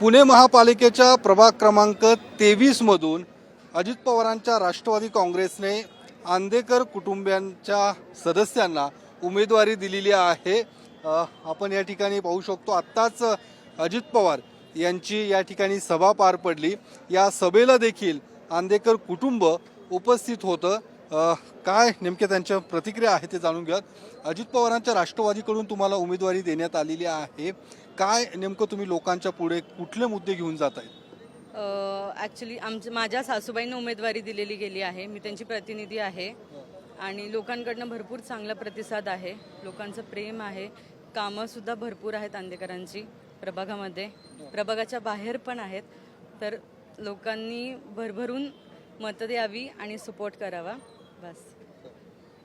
पुणे महापालिकेच्या प्रभाग क्रमांक तेवीसमधून अजित पवारांच्या राष्ट्रवादी काँग्रेसने आंदेकर कुटुंबियांच्या सदस्यांना उमेदवारी दिलेली आहे. आपण या ठिकाणी पाहू शकतो आत्ताच अजित पवार यांची या ठिकाणी सभा पार पडली. या सभेला देखील आंदेकर कुटुंब उपस्थित होतं. काय नेमक्या त्यांच्या प्रतिक्रिया आहे ते जाणून घ्या अजित पवारांच्या राष्ट्रवादीकडून तुम्हाला उमेदवारी देण्यात आलेली आहे. काय नेमकं तुम्ही लोकांच्या पुढे कुठले मुद्दे घेऊन जात आहेत? ॲक्च्युली आमच्या माझ्या सासूबाईंना उमेदवारी दिलेली गेली आहे. मी त्यांची प्रतिनिधी आहे. आणि लोकांकडनं भरपूर चांगला प्रतिसाद आहे. लोकांचं प्रेम आहे. कामंसुद्धा भरपूर आहेत आंदेकरांची प्रभागामध्ये. प्रभागाच्या बाहेर पण आहेत. तर लोकांनी भरभरून मतं द्यावी आणि सपोर्ट करावा. बस.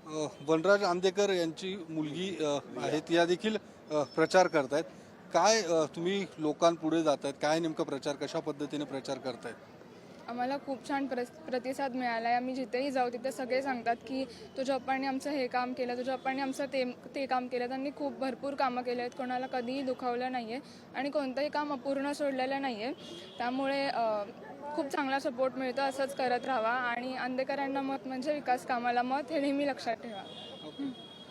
अ, वनराज आंदेकर यांची मुलगी अ, आहे ती या देखील अ, प्रचार करतायत. काय अ, तुम्ही लोकांपुढे जात आहेत काय नेमका प्रचार कशा पद्धतीने प्रचार करतायत? आम्हाला खूप छान प्रस प्रतिसाद मिळाला आहे आम्ही जिथेही जाऊ तिथे सगळे सांगतात की तुझ्या पप्पांनी आमचं हे काम केलं तुझ्या पप्पांनी आमचं ते ते काम केलं त्यांनी खूप भरपूर कामं केले आहेत. कोणाला कधीही दुखावलं नाही आहे आणि कोणतंही काम अपूर्ण सोडलेलं नाही आहे त्यामुळे अ, खूप चांगला सपोर्ट मिळतो असंच करत राहावा. आणि आंदेकरांना मत म्हणजे विकास कामाला मत हे नेहमी लक्षात ठेवा.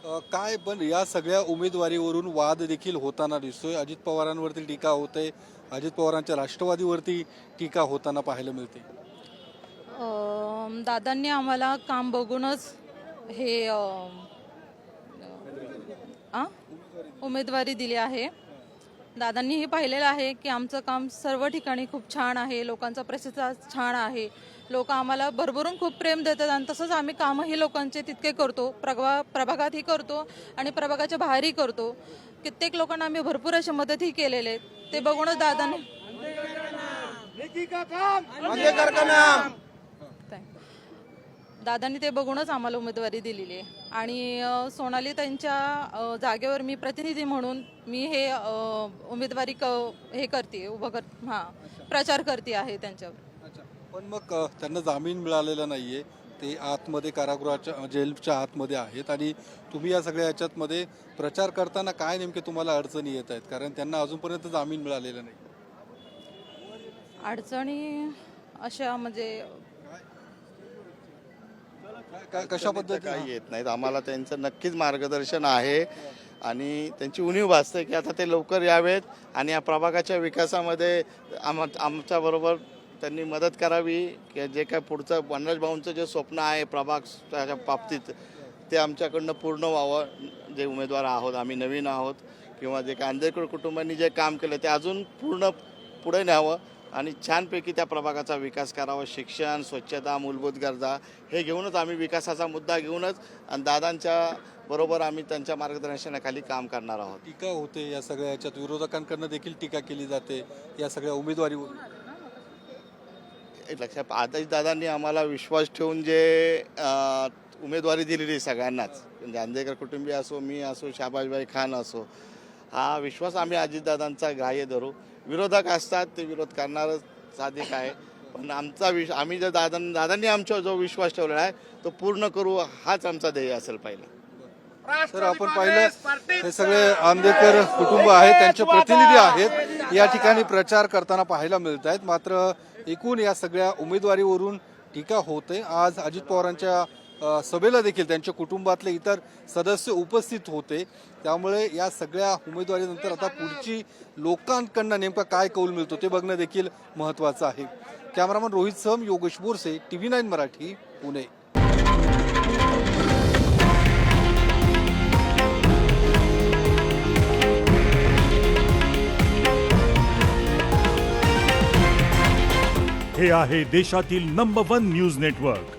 अ, काय पण या सगळ्या उमेदवारीवरून वाद देखील होताना दिसतोय. अजित पवारांवरती टीका होते. अजित पवारांच्या राष्ट्रवादीवरती टीका होताना पाहायला मिळते. दादांनी आम्हाला काम बघूनच हे आ? उमेदवारी दिली आहे. दादांनी हे पाहिलेलं आहे की आमचं काम सर्व ठिकाणी खूप छान आहे लोकांचा प्रतिसाद छान आहे. लोक आम्हाला भरभरून खूप प्रेम देतात आणि तसंच आम्ही कामंही लोकांचे तितके करतो प्रभा प्रभागातही करतो आणि प्रभागाच्या बाहेरही करतो. कित्येक लोकांना आम्ही भरपूर अशी मदतही केलेले आहेत ते बघूनच दादांनी? दादांनी ते बघूनच आम्हाला उमेदवारी दिलेली आहे. आणि सोनाली त्यांच्या जागेवर मी प्रतिनिधी म्हणून मी हे उमेदवारी क हे करते उभं कर हां प्रचार करते आहे त्यांच्यावर. पण मग त्यांना जामीन मिळालेला नाहीये. ते आतमध्ये कारागृहाच्या जेलच्या आतमध्ये आहेत आणि तुम्ही या सगळ्या याच्यातमध्ये प्रचार करताना काय नेमके तुम्हाला अडचणी येत आहेत? कारण त्यांना अजूनपर्यंत जामीन मिळालेला नाही. अडचणी अशा म्हणजे कशा पद्धतीने? काही येत नाहीत. आम्हाला त्यांचं नक्कीच मार्गदर्शन आहे आणि त्यांची उणीव भासते की आता ते लवकर यावेत आणि या प्रभागाच्या विकासामध्ये आम आमच्याबरोबर त्यांनी मदत करावी की जे काय पुढचं वनराज भाऊंचं जे स्वप्न आहे प्रभागाच्या बाबतीत ते आमच्याकडनं पूर्ण व्हावं. जे उमेदवार आहोत आम्ही नवीन आहोत किंवा जे काय आंदेकर कुटुंबांनी जे काम केलं ते अजून पूर्ण पुढे न्यावं. आणि छानपैकी त्या प्रभागाचा विकास करावा शिक्षण स्वच्छता मूलभूत गरजा हे घेऊनच आम्ही विकासाचा मुद्दा घेऊनच आणि दादांच्या बरोबर आम्ही त्यांच्या मार्गदर्शनाखाली काम करणार आहोत. टीका होते या सगळ्या याच्यात. विरोधकांकडनं देखील टीका केली जाते. या सगळ्या उमेदवारीवर एक लक्षात आताच दादांनी आम्हाला विश्वास ठेवून जे उमेदवारी दिलेली आहे सगळ्यांनाच. म्हणजे अंधेकर कुटुंबीय असो मी असो शाबाजबाई खान असो हा विश्वास आम्ही अजितदादांचा ग्राह्य धरू. विरोधक असतात ते विरोध करणारच साधिक आहे पण आमचा विश आम्ही जर दादा दादांनी आमच्यावर जो विश्वास ठेवलेला आहे तो पूर्ण करू हाच आमचा ध्येय असेल पहिला. तर आपण पाहिलं हे सगळे आंबेडकर कुटुंब आहेत त्यांचे प्रतिनिधी आहेत. या ठिकाणी प्रचार करताना पाहायला मिळत आहेत. मात्र एकूण या सगळ्या उमेदवारीवरून टीका होते. आज अजित पवारांच्या सभेला देखील त्यांच्या कुटुंबातले इतर सदस्य उपस्थित होते. त्यामुळे या सगळ्या उमेदवारीनंतर आता पुढची लोकांकडनं नेमका काय कौल मिळतो ते बघणं देखील महत्त्वाचं आहे. कॅमेरामन रोहित सम Yogesh Borse T V nine Marathi Pune. हे आहे देशातील नंबर वन न्यूज नेटवर्क